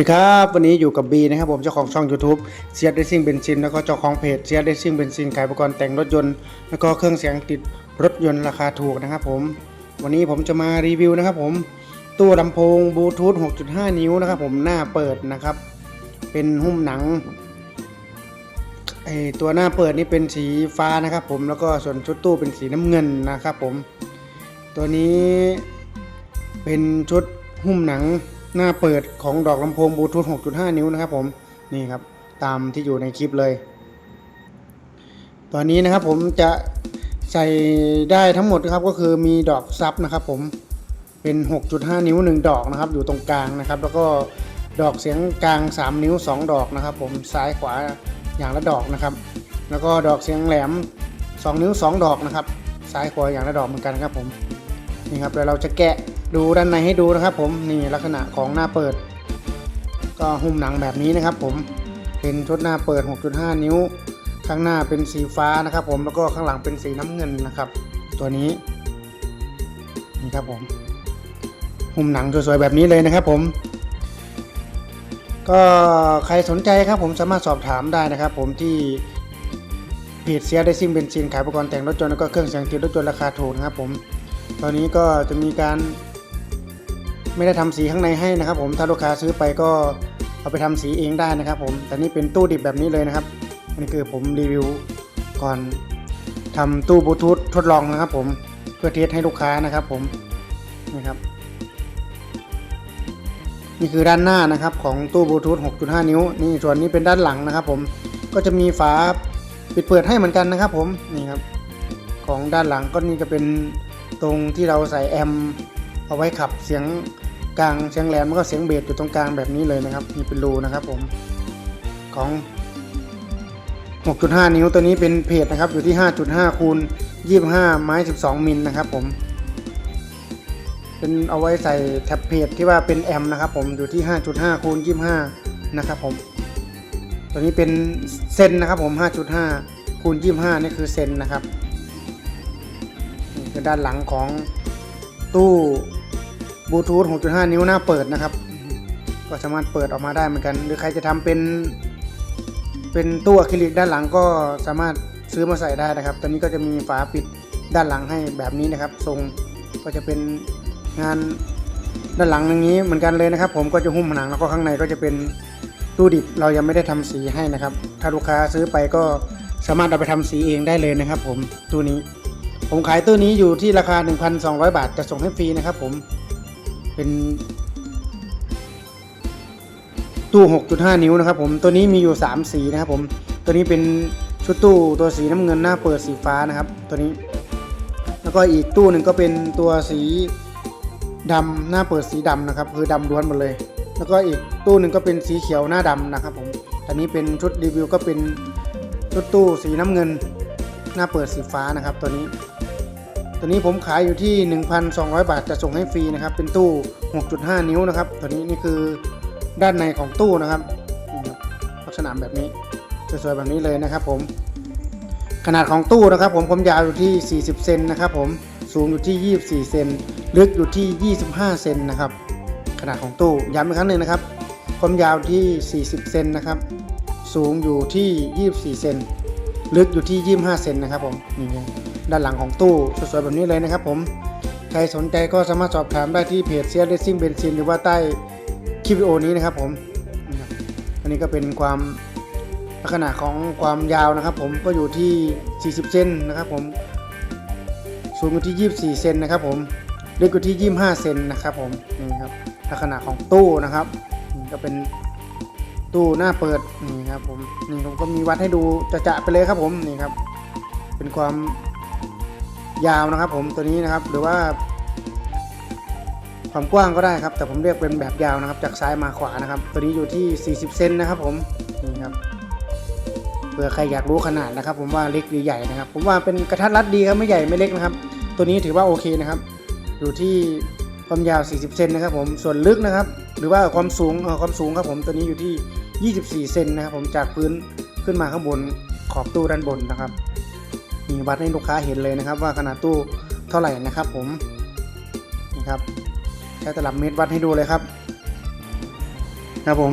สวัสดีครับ วันนี้อยู่กับบีนะครับผมเจ้าของช่อง YouTube เซียดเรซิ่งเบนซินแล้วก็เจ้าของเพจเซียดเรซิ่งเบนซินขายอุปกรณ์แต่งรถยนต์ แล้วก็เครื่องเสียงติดรถยนต์ราคาถูกนะครับผม วันนี้ผมจะมารีวิวนะครับผมตู้ลำโพงบลูทูธ 6.5 นิ้วนะครับผมหน้าเปิดนะครับ เป็นหุ้มหนังไอตัวหน้าเปิดนี่เป็นสีฟ้านะครับผมแล้วก็ส่วนชุดตู้เป็นสีน้ำเงินนะครับผม ตัวนี้เป็นชุดหุ้มหนัง หน้าเปิดของดอกลำโพงบลูทูธ6.5 นิ้วนะครับผมนี่ครับตามที่อยู่ในคลิปเลย ตอนนี้นะครับผมจะใส่ได้ทั้งหมดนะครับก็คือมีดอกซับนะครับผมเป็น 6.5 นิ้ว 1 ดอกนะครับ อยู่ตรงกลางนะครับ แล้วก็ดอกเสียงกลาง 3 นิ้ว 2 ดอกนะครับ ผมซ้ายขวาอย่างละดอกนะครับ แล้วก็ดอกเสียงแหลม 2 นิ้ว 2 ดอกนะครับ ซ้ายขวาอย่างละดอกเหมือนกันครับผมนี่ครับเดี๋ยวเราจะแกะ ดูด้านในให้ดูนะครับ ผมนี่ลักษณะของหน้าเปิด ก็หุ้มหนังแบบนี้นะครับ ผมเป็นชุดหน้าเปิด 6.5 นิ้ว ข้างหน้าเป็นสีฟ้านะครับ ผมแล้วก็ข้างหลังเป็นสีน้ำเงินนะครับ ตัวนี้นี่ครับผมหุ้มหนังสวยๆแบบนี้เลยนะครับ ผม ก็ใครสนใจครับ ผมสามารถสอบถามได้นะครับ ผมที่เพจเซียได้ซิ่งเบนซินขายอุปกรณ์แต่งรถยนต์แล้วก็เครื่องเสียงติดรถยนต์ราคาถูกนะครับ ผม ตอนนี้ก็จะมีการ ไม่ได้ทำสีข้างในให้นะครับ ผมถ้าลูกค้าซื้อไปก็เอาไปทำสีเองได้นะครับ ผมแต่นี่เป็นตู้ดิบแบบนี้เลยนะครับอันนี้คือผมรีวิวก่อนทำตู้บลูทูธทดลองนะครับ ผมเพื่อเทสให้ลูกค้านะครับ ผมนี่ครับนี่คือด้านหน้านะครับของตู้บลูทูธ6.5 นิ้ว นี่ส่วนนี้เป็นด้านหลังนะครับ ผมก็จะมีฝาปิดเปิดให้เหมือนกันนะครับ ผมนี่ครับ ของด้านหลังก็นี่จะเป็นตรงที่เราใส่แอมเอาไว้ขับเสียง กลางเสียงแหลมแล้วก็เสียงเบสอยู่ตรงกลางแบบนี้เลยนะครับนี่เป็นรูนะครับผมของ 6.5 นิ้วตัวนี้เป็นเพจนะครับอยู่ที่ 5.5คูณ25 ไม้ 12 มิลนะครับผม เป็นเอาไว้ใส่แท็บเพจที่ว่าเป็นแอมป์นะครับผมอยู่ที่ 5.5คูณ25 นะครับผม ตัวนี้เป็นเซนนะครับผม 5.5คูณ25 นี่คือเซนนะครับนี่คือด้านหลังของตู้ บลูทูธ6.5 นิ้วหน้าเปิดนะครับ ก็สามารถเปิดออกมาได้เหมือนกัน หรือใครจะทำเป็น เป็นตู้อะคริลิกด้านหลังก็สามารถซื้อมาใส่ได้นะครับ ตอนนี้ก็จะมีฝาปิดด้านหลังให้แบบนี้นะครับ ทรงก็จะเป็นงานด้านหลังอย่างนี้เหมือนกันเลยนะครับ ผมก็จะหุ้มผนังแล้วก็ข้างในก็จะเป็นตู้ดิบเรายังไม่ได้ทำสีให้นะครับ ถ้าลูกค้าซื้อไปก็สามารถเอาไปทำสีเองได้เลยนะครับ ผมตู้นี้ ผมขายตู้นี้อยู่ที่ราคา 1,200 บาทจะส่งให้ฟรีนะครับ ผม เป็น ตู้ 6.5 นิ้วนะครับ ผมตัวนี้มีอยู่ 3 สีนะครับ ผมตัวนี้เป็นชุดตู้ตัวสีน้ำเงินหน้าเปิดสีฟ้านะครับ ตัวนี้ แล้วก็อีกตู้หนึ่งก็เป็นตัวสีดำหน้าเปิดสีดำนะครับ คือดำล้วนหมดเลย แล้วก็อีกตู้หนึ่งก็เป็นสีเขียวหน้าดำนะครับ ผมอันนี้เป็นชุดรีวิวก็เป็นชุดตู้สีน้ำเงิน หน้าเปิดสีฟ้านะครับ ตัวนี้ ตัวนี้ผมขายอยู่ที่ 1,200 บาทจะส่งให้ฟรีนะครับ เป็นตู้ 6.5 นิ้วนะครับ ตัวนี้นี่คือด้านในของตู้นะครับลักษณะแบบนี้สวยๆแบบนี้เลยนะครับ ผม ขนาดของตู้นะครับ ผมความยาวอยู่ที่ 40 เซนนะครับผมสูงอยู่ที่ 24 เซนลึกอยู่ที่ 25 เซนนะครับ ขนาดของตู้ย้ำอีกครั้งหนึ่งนะครับความยาวที่ 40 เซนนะครับ สูงอยู่ที่ 24 เซนลึกอยู่ที่ 25 เซนนะครับผมนี่ไง ด้านหลังของตู้สวยๆแบบนี้เลยนะครับผม ใครสนใจก็สามารถสอบถามได้ที่เพจเซียร์เรซิ่งเบนซินหรือว่าใต้คลิปวิดีโอนี้นะครับผมอันนี้ก็เป็นความลักษณะของความยาวนะครับ ผมก็อยู่ที่ 40 เซนนะครับผมสูงอยู่ที่ 24 เซนนะครับผมลึกอยู่ที่ 25 เซนนะครับผมนี่ครับลักษณะของตู้นะครับนี่ก็เป็นตู้หน้าเปิดนี่ครับผมนี่ผมก็มีวัดให้ดูจะๆไปเลยครับผมนี่ครับ เป็นความ ยาวนะครับผมตัวนี้นะครับหรือว่า ความกว้างก็ได้ครับ แต่ผมเรียกเป็นแบบยาวนะครับ จากซ้ายมาขวานะครับ ตัวนี้อยู่ที่ 40 เซนนะครับผมนี่ครับเผื่อใครอยากรู้ขนาดนะครับ ผมว่าเล็กหรือใหญ่นะครับ ผมว่าเป็นกระทัดรัดดีครับไม่ใหญ่ไม่เล็กนะครับ ตัวนี้ถือว่าโอเคนะครับ อยู่ที่ความยาว 40 เซนนะครับผมส่วนลึกนะครับ หรือว่าความสูงความสูงครับผมตัวนี้อยู่ที่ 24 เซนนะครับผมจากพื้นขึ้นมาข้างบนขอบตู้ด้านบนนะครับ มีวัดให้ลูกค้าเห็นเลยนะครับ ว่าขนาดตู้เท่าไหร่นะครับ ผมนี่ครับใช้ตลับเมตรวัดให้ดูเลยครับครับผม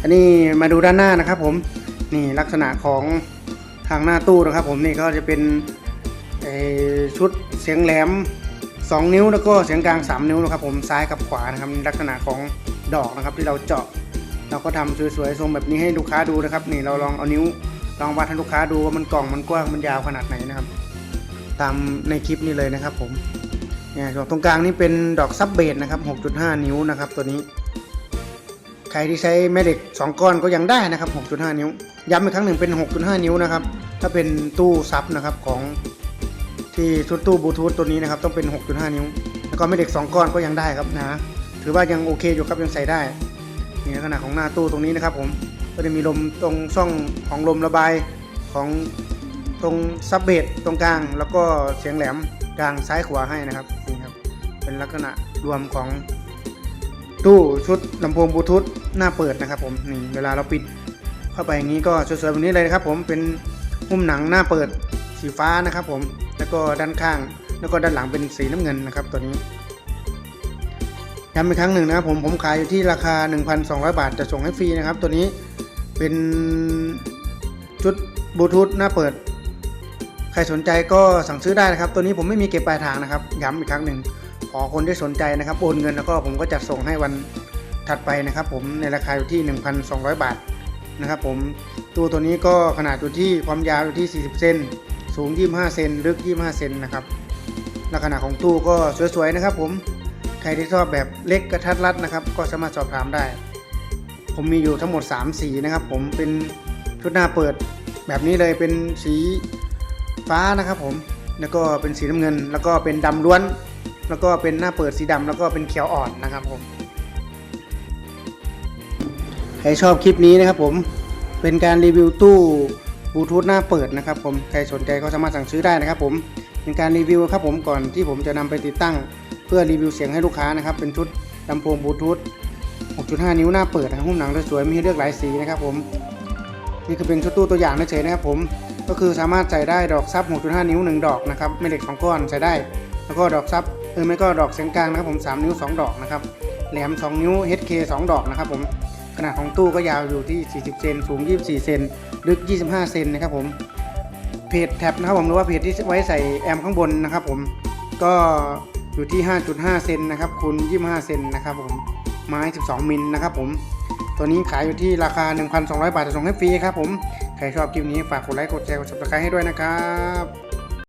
อันนี้มาดูด้านหน้านะครับ ผมนี่ลักษณะของทางหน้าตู้นะครับ ผมนี่ก็จะเป็นชุดเสียงแหลม 2 นิ้วแล้วก็เสียงกลาง 3 นิ้วนะครับผมซ้ายกับขวานะครับลักษณะของดอกนะครับที่เราเจาะ เราก็ทำสวยๆทรงแบบนี้ให้ลูกค้าดูนะครับ นี่เราลองเอานิ้ว ลองวัดให้ลูกค้าดูว่ามันกล่องมันกว้างมันยาวขนาดไหนนะครับ ตามในคลิปนี้เลยนะครับผมเนี่ยตรงกลางนี่เป็นดอกซับเบสนะครับ 6.5 นิ้วนะครับ ตัวนี้ ใครที่ใช้แม่เหล็ก 2 ก้อนก็ยังได้นะครับ 6.5 นิ้ว ย้ำอีกครั้งหนึ่งเป็น 6.5 นิ้วนะครับ ถ้าเป็นตู้ซับนะครับของที่ชุดตู้บลูทูธตัวนี้นะครับต้องเป็น 6.5 นิ้ว แล้วก็แม่เหล็ก 2 ก้อนก็ยังได้ครับนะ ถือว่ายังโอเคอยู่ครับยังใส่ได้นี่ลักษณะของหน้าตู้ตรงนี้นะครับผม ก็จะมีลมตรงช่องของลมระบายของตรงซับเบสตรงกลาง แล้วก็เสียงแหลมกลางซ้ายขวาให้นะครับนี่ครับ เป็นลักษณะรวมของตู้ชุดลำโพงบลูทูธหน้าเปิดนะครับผมนี่เวลาเราปิดเข้าไปอย่างนี้ก็สวยๆแบบนี้เลยนะครับ ผมเป็นหุ้มหนังหน้าเปิดสีฟ้านะครับ ผมแล้วก็ด้านข้าง แล้วก็ด้านหลังเป็นสีน้ำเงินนะครับ ตัวนี้ย้ำอีกครั้งหนึ่งนะครับผมผมขายอยู่ที่ราคา 1,200 บาทจะส่งให้ฟรีนะครับ ตัวนี้ เป็นชุดบลูทูธหน้าเปิด ใครสนใจก็สั่งซื้อได้นะครับ ตัวนี้ผมไม่มีเก็บปลายทางนะครับ ย้ำอีกครั้งหนึ่งขอคนที่สนใจนะครับโอนเงินแล้วก็ผมก็จัดส่งให้วันถัดไปนะครับ ผมในราคาอยู่ที่ 1,200 บาทนะครับผมตัวตัวนี้ก็ขนาดอยู่ที่ความยาวอยู่ที่ 40 เซนสูง 25 เซนลึก 25 เซนนะครับลักษณะของตู้ก็สวยๆนะครับ ผมใครที่ชอบแบบเล็กกระทัดรัดนะครับ ก็สามารถสอบถามได้ ผมมีอยู่ทั้งหมด 3 สีนะครับ ผมเป็นชุดหน้าเปิดแบบนี้เลยเป็นสีฟ้านะครับผมแล้วก็เป็นสีน้ำเงิน แล้วก็เป็นดำล้วน แล้วก็เป็นหน้าเปิดสีดำแล้วก็เป็นเขียวอ่อนนะครับผมใครชอบคลิปนี้นะครับผมเป็นการรีวิวตู้บลูทูธหน้าเปิดนะครับผมใครสนใจก็สามารถสั่งซื้อได้นะครับผมเป็นการรีวิวครับผมก่อนที่ผมจะนำไปติดตั้ง เพื่อรีวิวเสียงให้ลูกค้านะครับเป็นชุดลำโพงบลูทูธ 6.5 นิ้วหน้าเปิดนะครับหุ้มหนังสวยๆมีให้เลือกหลายสีนะครับผมนี่คือเป็นชุดตู้ตัวอย่างเฉยๆนะครับผมก็คือสามารถใส่ได้ดอกซับ 6.5 นิ้ว 1 ดอกนะครับไม่เหล็ก 2 ก้อนใส่ได้ แล้วก็ดอกซับเออไม่ก็ดอกเสียงกลางนะครับผม 3 นิ้ว 2 ดอกนะครับแหลม 2 นิ้ว HK 2 ดอกนะครับผมขนาดของตู้ก็ยาวอยู่ที่ 40 เซนสูง 24 เซนลึก 25 เซนนะครับผมเพจแท็บนะครับผมหรือว่าเพจที่ไว้ใส่แอมข้างบนนะครับผมก็อยู่ที่ 5.5 เซนนะครับคูณ25 เซนนะครับผม ไม้ 12 มิลนะครับผม ตัวนี้ขายอยู่ที่ราคา 1,200 บาทจะส่งให้ฟรีครับผม ใครชอบคลิปนี้ฝากกดไลค์ กดแชร์ กด subscribe ให้ด้วยนะครับ